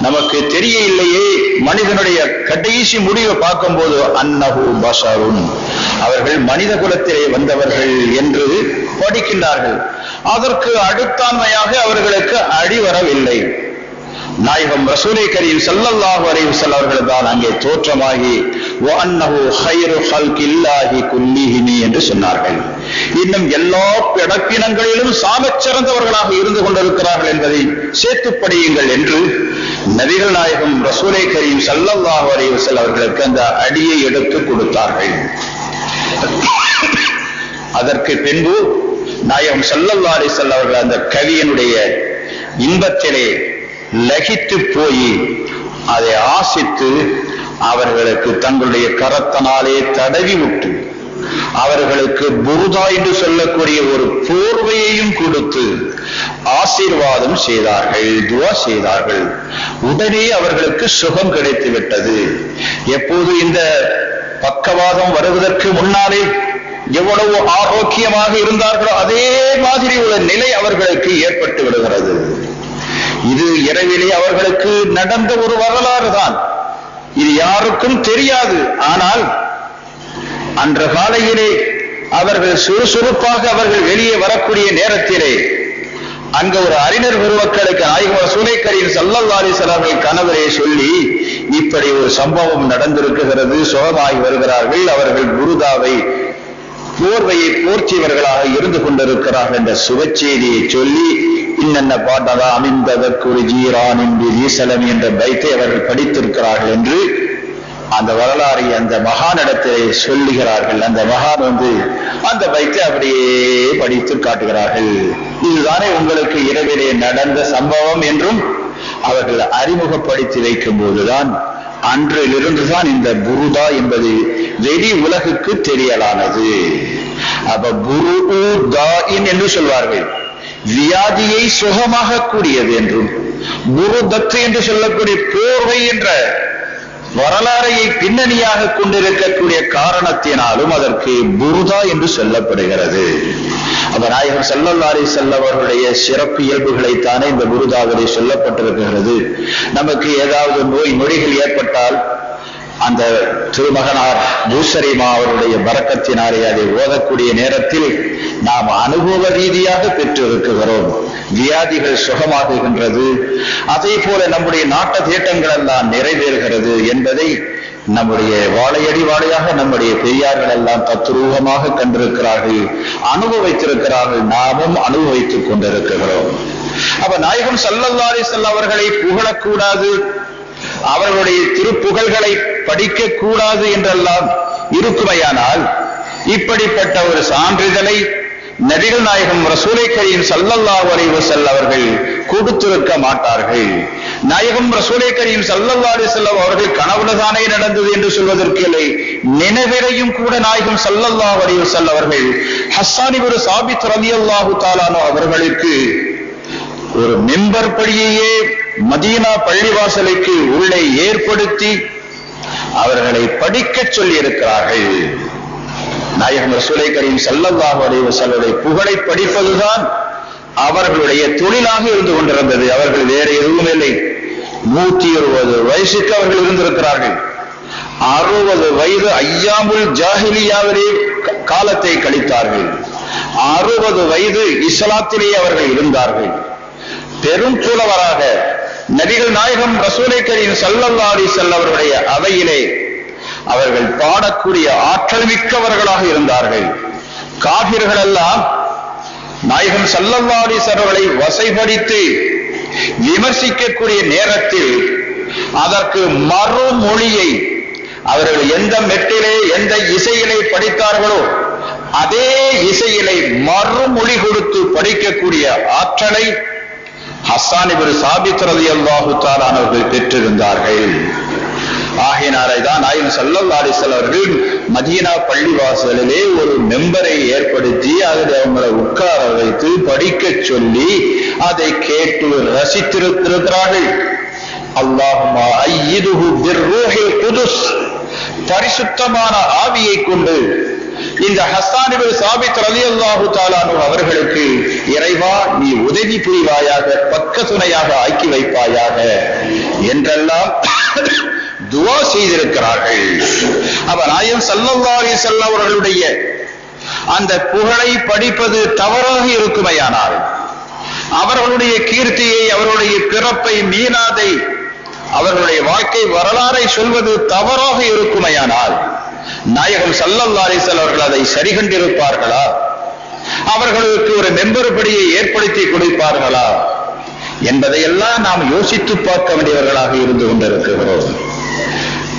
நமக்கு தெரிய இல்லையே மனிதனுடைய கடைசி முடிவை பார்க்கும்போது அன்னஹு பஷருன். அவர்கள் மனித குலத்திலே வந்தவர்கள் என்று படிக்கின்றார்கள். அதற்கு அடுத்தாண்மையாக அவர்களுக்கு அடி வரவில்லை. நாயகம் ரசூலை கரீம் ஸல்லல்லாஹு அலைஹி அவர்கள் தான் அங்கே தோற்றமாகி என்று சொன்னார்கள். இன்னும் எல்லா பிடப்பினங்களிலும் சாமச் சிறந்தவர்களாக இருந்து கொண்டிருக்கிறார்கள் என்பதை சேர்த்து படியுங்கள் என்று நபிகள் நாயகம் ரசூலை கரீம் ஸல்லல்லாஹு அலைஹி செல்லவர்களுக்கு அவர்களுக்கு அந்த அடியை எடுத்து கொடுத்தார்கள். அதற்கு பின்பு நாயகம் ஸல்லல்லாஹு அலைஹி அவர்கள் அந்த கவியனுடைய இன்பத்திலே லகித்து போய் அதை ஆசித்து அவர்களுக்கு தங்களுடைய கரத்தனாலே தடவி விட்டு அவர்களுக்கு புருதா என்று சொல்லக்கூடிய ஒரு போர்வையையும் கொடுத்து ஆசீர்வாதம் செய்தார்கள் துவா செய்தார்கள். உடனே அவர்களுக்கு சுகம் கிடைத்து விட்டது. எப்போது இந்த பக்கவாதம் வருவதற்கு முன்னாலே எவ்வளவு ஆரோக்கியமாக இருந்தார்களோ அதே மாதிரி ஒரு நிலை அவர்களுக்கு ஏற்பட்டு விடுகிறது. இது இரவிலே அவர்களுக்கு நடந்த ஒரு வரலாறு தான் இது யாருக்கும் தெரியாது. ஆனால் அன்ற காலையிலே அவர்கள் சுறுசுறுப்பாக அவர்கள் வெளியே வரக்கூடிய நேரத்திலே அங்க ஒரு அறிஞர் பெருமக்களுக்கு ஆய்வு சூளைக்கரின் சல்லல்லாரி சலாமை கணவரை சொல்லி இப்படி ஒரு சம்பவம் நடந்திருக்குகிறது சுகமாகி வருகிறார்கள் அவர்கள் குருதாவை போர்வையை போர்ச்சியவர்களாக இருந்து கொண்டிருக்கிறார்கள் என்ற சுபச்செய்தியை சொல்லி இன்னென்ன பாட்டதா அமைந்ததற்குரு ஜீரான் ஈசலம் என்ற பைத்தை அவர்கள் படித்திருக்கிறார்கள் என்று அந்த வரலாறை அந்த மகானிடத்திலே சொல்லுகிறார்கள். அந்த மகான் வந்து அந்த பைத்தை அப்படியே படித்து காட்டுகிறார்கள். இதுதானே உங்களுக்கு இரவிலே நடந்த சம்பவம் என்றும் அவர்கள் அறிமுகப்படுத்தி வைக்கும் போதுதான் அன்றிலிருந்துதான் இந்த புருதா என்பது வெளி உலகுக்கு தெரியலானது. அப்ப புரு என்று சொல்வார்கள். வியாதியை சுகமாக கூடியது என்றும் புருதத்து என்று சொல்லக்கூடிய போர்வை என்ற வரலாறையை பின்னணியாக கொண்டிருக்கக்கூடிய காரணத்தினாலும் அதற்கு புருதா என்று சொல்லப்படுகிறது. அப்ப நாயகம் செல்லல்லாரி செல்லவர்களுடைய சிறப்பு இயல்புகளைத்தானே இந்த குருதாவிலே சொல்லப்பட்டிருக்கிறது. நமக்கு ஏதாவது நோய் நொடிகள் ஏற்பட்டால் அந்த திருமகனார் பூசரிமா அவருடைய வரக்கத்தினாலே அதை ஓதக்கூடிய நேரத்தில் நாம் அனுபவ ரீதியாக பெற்றிருக்கிறோம். வியாதிகள் சுகமாகுகின்றது. அதே போல நம்முடைய நாட்ட தேட்டங்கள் எல்லாம் நிறைவேறுகிறது என்பதை நம்முடைய வாழையடி வாழையாக நம்முடைய பெரியார்கள் எல்லாம் தத்ரூபமாக கண்டிருக்கிறார்கள். அனுபவித்திருக்கிறார்கள். நாமும் அனுபவித்துக் கொண்டிருக்கிறோம். அப்ப நாயகம் சல்லல்லாரி செல்ல அவர்களை புகழக்கூடாது. அவர்களுடைய திருப்புகழ்களை படிக்க கூடாது என்றெல்லாம் இருக்குமையானால் இப்படிப்பட்ட ஒரு சான்றிதழை நபிகள் நாயகம் ரசூலை கரீம் சல்லல்லா அலைஹி வஸல்லம் அவர்கள் கொடுத்திருக்க மாட்டார்கள். நாயகம் ரசூலை கரீம் சல்லல்லாஹு அலைஹி அவர்கள் கனவுலதானே நடந்தது என்று சொல்வதற்கு இல்லை. நினைவிலையும் கூட நாயகம் சல்லல்லா அலைஹி வஸல்லம் அவர்கள் ஹஸ்ஸானி ஒரு சாபித் ரவி அல்லாஹு தாலானோ அவர்களுக்கு ஒரு மெம்பர் படியையே மதீனா பள்ளிவாசலுக்கு உள்ளே ஏற்படுத்தி அவர்களை படிக்கச் சொல்லி இருக்கிறார்கள் நாயகம் ரசூலை கரீம் சல்லல்லாஹு புகழை படிப்பதுதான் அவர்களுடைய தொழிலாக இருந்து கொண்டிருந்தது. அவர்கள் வேற எதுவும் இல்லை. நூத்தி இருபது வயசுக்கு அவர்கள் இருந்திருக்கிறார்கள். அறுபது வயது ஐயாமுல் ஜாஹிலியாவிலே காலத்தை கழித்தார்கள். அறுபது வயது இஸ்லாத்திலே அவர்கள் இருந்தார்கள். பெரும் தூளவராக நபிகள் நாயகம் ரசூலை கரீம் சல்லல்லாடி செல்லவருடைய அவையிலே அவர்கள் பாடக்கூடிய ஆற்றல் மிக்கவர்களாக இருந்தார்கள். காவிர்கள் எல்லாம் நாயகம் சல்லல்லாடி அவர்களை வசைபடித்து விமர்சிக்கக்கூடிய நேரத்தில் அதற்கு மறுமொழியை அவர்கள் எந்த மெட்டிலே எந்த இசையிலே படித்தார்களோ அதே இசையிலே மறுமொழி கொடுத்து படிக்கக்கூடிய ஆற்றலை ஹஸ்ஸான் இவர் சாபித்ரதி அல்லாஹு அவர்கள் பெற்றிருந்தார்கள். ஆகினாரை தான் நாயகம் சல்லல்லா அலிசல் அவர்கள் மதீனா பள்ளிவாசலிலே ஒரு மெம்பரை ஏற்படுத்தி அதில் அவங்களை உட்கார வைத்து படிக்க சொல்லி அதை கேட்டு ரசித்திருக்கிறார்கள் அல்லாஹுமா ஐயிதுஹு குதுஸ் பரிசுத்தமான ஆவியை கொண்டு இந்த ஹஸ்தானிபர் சாபித் ரலி அல்லாஹு தாலானு அவர்களுக்கு இறைவா நீ உதவி புரிவாயாக பக்க துணையாக ஆக்கி வைப்பாயாக என்றெல்லாம் துவா செய்திருக்கிறார்கள். அவர் நாயம் சல்லல்லாரி செல்லவர்களுடைய அந்த புகழை படிப்பது தவறாக இருக்குமையானால் அவர்களுடைய கீர்த்தியை அவர்களுடைய பிறப்பை மீனாதை அவர்களுடைய வாழ்க்கை வரலாறை சொல்வது தவறாக இருக்குமையானால் நாயகம் சல்லல்லாரிசல் அவர்கள் அதை சரி கண்டிருப்பார்களா? அவர்களுக்கு ஒரு மெம்பருபடியை ஏற்படுத்தி கொடுப்பார்களா? என்பதையெல்லாம் நாம் யோசித்து பார்க்க வேண்டியவர்களாக இருந்து கொண்டிருக்கிறோம்.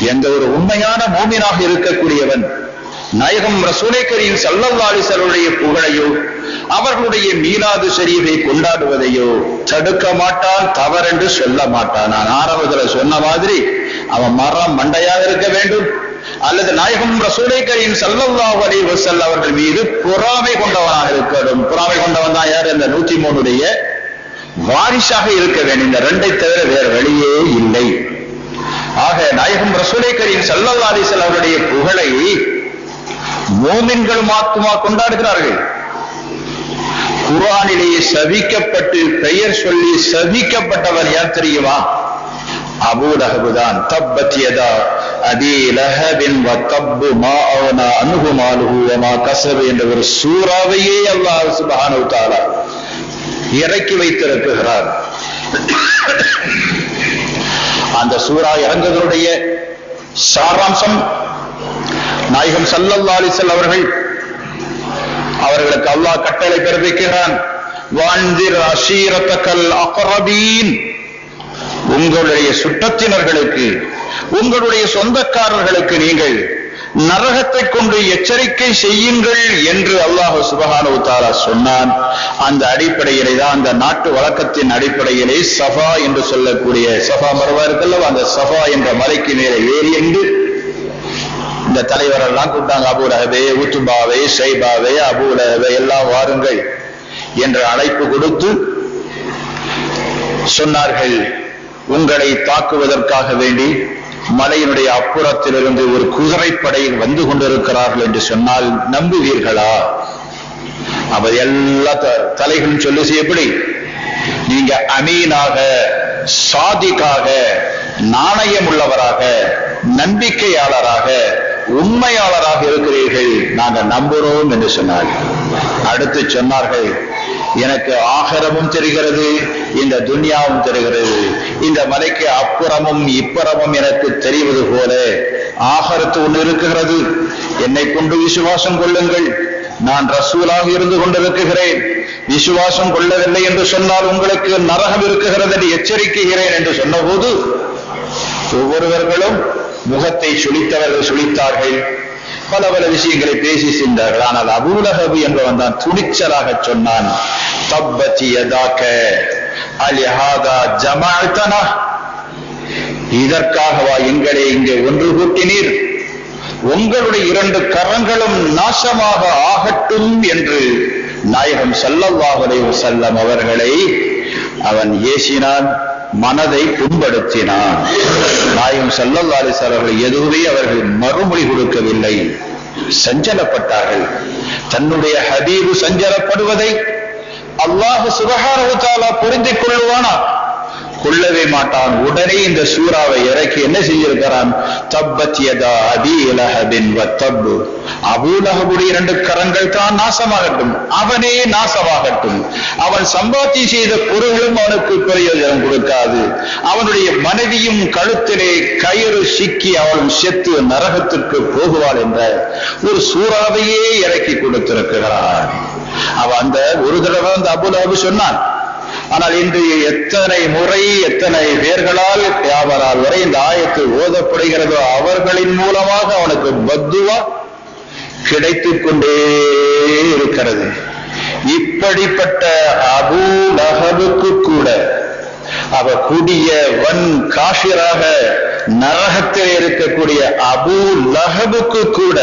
எந்த ஒரு உண்மையான மூமினாக இருக்கக்கூடியவன் நாயகம் ரசூலை கரீம் சல்லல்லாலிசருடைய புகழையோ அவர்களுடைய மீலாது ஷரீஃபை கொண்டாடுவதையோ தடுக்க மாட்டான் தவறென்று சொல்ல மாட்டான். நான் ஆரம்பத்தில் சொன்ன மாதிரி அவன் மரம் மண்டையாக இருக்க வேண்டும். அல்லது நாயகம் ரசூலை கரீம் சல்லல்லாஹு அலைஹி வஸல்லம் அவர்கள் மீது பொறாமை கொண்டவனாக இருக்கணும் பொறாமை கொண்டவன் தான் யார்? இந்த நூத்தி மூணுடைய வாரிசாக இருக்க வேண்டும். இந்த ரெண்டை தவிர வேறு வழியே இல்லை. ஆக நாயகம் ரசூலை கரீம் சல்லல்லாஹு அவருடைய புகழை மோமின்கள் மாத்துமா கொண்டாடுகிறார்கள். குரானிலேயே சவிக்கப்பட்டு பெயர் சொல்லி சவிக்கப்பட்டவர் யார் தெரியுமா? அபூலகபுதான் தப்பத்தியதா அபி லஹபின் வத்தப்பு மா அவனா அனுகு மாலுகு மா கசபு என்ற ஒரு சூறாவையே அல்லாஹ் சுபஹானு தாலா இறக்கி வைத்திருக்கிறார். அந்த சூறா இறந்ததனுடைய சாராம்சம் நாயகம் சல்லல்லாஹு அலைஹி அவர்கள் அவர்களுக்கு அல்லாஹ் கட்டளை பிறப்பிக்கிறான். வான்திர் அசீரத்தக்கல் அகரபீன். உங்களுடைய சுற்றத்தினர்களுக்கு உங்களுடைய சொந்தக்காரர்களுக்கு நீங்கள் நரகத்தை கொண்டு எச்சரிக்கை செய்யுங்கள் என்று அல்லாஹு சுபஹானு தாரா சொன்னான். அந்த அடிப்படையிலே தான் அந்த நாட்டு வழக்கத்தின் அடிப்படையிலே சஃபா என்று சொல்லக்கூடிய சஃபா மரபா இருக்கல்லவா அந்த சஃபா என்ற மலைக்கு மேலே ஏறி என்று இந்த தலைவரெல்லாம் கூப்பிட்டாங்க அபூலஹபே உத்துபாவே ஷைபாவே அபூலஹபே எல்லாம் வாருங்கள் என்ற அழைப்பு கொடுத்து சொன்னார்கள். உங்களை தாக்குவதற்காக வேண்டி மலையினுடைய அப்புறத்திலிருந்து ஒரு குதிரைப்படையில் வந்து கொண்டிருக்கிறார்கள் என்று சொன்னால் நம்புவீர்களா? அவர் எல்லா தலைகளும் சொல்லுச்சு எப்படி? நீங்க அமீனாக சாதிக்காக நாணயம் உள்ளவராக நம்பிக்கையாளராக உண்மையாளராக இருக்கிறீர்கள். நாங்கள் நம்புறோம் என்று சொன்னார்கள். அடுத்து சொன்னார்கள் எனக்கு ஆகரமும் தெரிகிறது இந்த துன்யாவும் தெரிகிறது. இந்த மலைக்கு அப்புறமும் இப்புறமும் எனக்கு தெரிவது போல ஆகரத்து ஒன்று இருக்கிறது. என்னை கொண்டு விசுவாசம் கொள்ளுங்கள். நான் ரசூலாக இருந்து கொண்டிருக்கிறேன். விசுவாசம் கொள்ளவில்லை என்று சொன்னால் உங்களுக்கு நரகம் இருக்குகிறது என்று எச்சரிக்கிறேன் என்று சொன்னபோது ஒவ்வொருவர்களும் முகத்தை சுழித்தவர்கள் சுழித்தார்கள் பல பல விஷயங்களை பேசி சென்றார்கள். ஆனால் அபூலகபு என்பவன் தான் துணிச்சலாக சொன்னான். தப்பச்சி எதாக்க அலிஹாதா ஜமாழ்த்தனா இதற்காகவா எங்களை இங்கே ஒன்று கூட்டினீர்? உங்களுடைய இரண்டு கரங்களும் நாசமாக ஆகட்டும் என்று நாயகம் சல்லல்லாஹுலே செல்லம் அவர்களை அவன் ஏசினான். மனதை புண்படுத்தினான். நாயும் சல்லல்லா அவர்கள் எதுவுமே அவர்கள் மறுமொழி கொடுக்கவில்லை. சஞ்சலப்பட்டார்கள். தன்னுடைய ஹபீபு சஞ்சலப்படுவதை அல்லாஹு சுபகாரவத்தாலா புரிந்து கொள்வானா கொள்ளவே மாட்டான். உடனே இந்த சூறாவை இறக்கி என்ன செய்திருக்கிறான் தப்பத் யதா அபி லஹபின் வத்தப்பு. அபூலகபுடைய இரண்டு கரங்கள் தான் நாசமாகட்டும். அவனே நாசமாகட்டும். அவன் சம்பாத்தி செய்த பொருள்களும் அவனுக்கு பிரயோஜனம் கொடுக்காது. அவனுடைய மனைவியும் கழுத்திலே கயிறு சிக்கி அவளும் செத்து நரகத்திற்கு போகுவாள் என்ற ஒரு சூறாவையே இறக்கி கொடுத்திருக்கிறான். அவ அந்த ஒரு தடவை அந்த அபுலகபு சொன்னான் ஆனால் இன்று எத்தனை முறை எத்தனை பேர்களால் வியாபாரால் வரை இந்த ஆயத்து ஓதப்படுகிறதோ அவர்களின் மூலமாக அவனுக்கு பத்துவா கிடைத்துக் கொண்டே இருக்கிறது. இப்படிப்பட்ட அபு லஹபுக்கு கூட அவ கூடிய வன் காஷிராக நரகத்தில் இருக்கக்கூடிய அபூ லஹபுக்கு கூட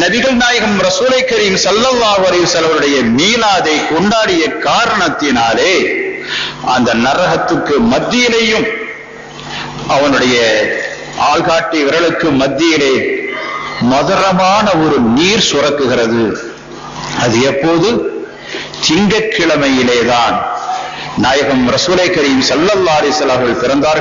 நபிகள் நாயகம் ரசூலை கரீம் சல்லல்லா அலைஹி வஸல்லமுடைய மீலாதை கொண்டாடிய காரணத்தினாலே அந்த நரகத்துக்கு மத்தியிலேயும் அவனுடைய ஆள்காட்டி விரலுக்கு மத்தியிலே மதுரமான ஒரு நீர் சுரக்குகிறது. அது எப்போது? திங்கட்கிழமையிலேதான். நாயகம் ரசூலை கரீம் சல்லல்லா அலிஸ்லார்கள் பிறந்தார்கள்.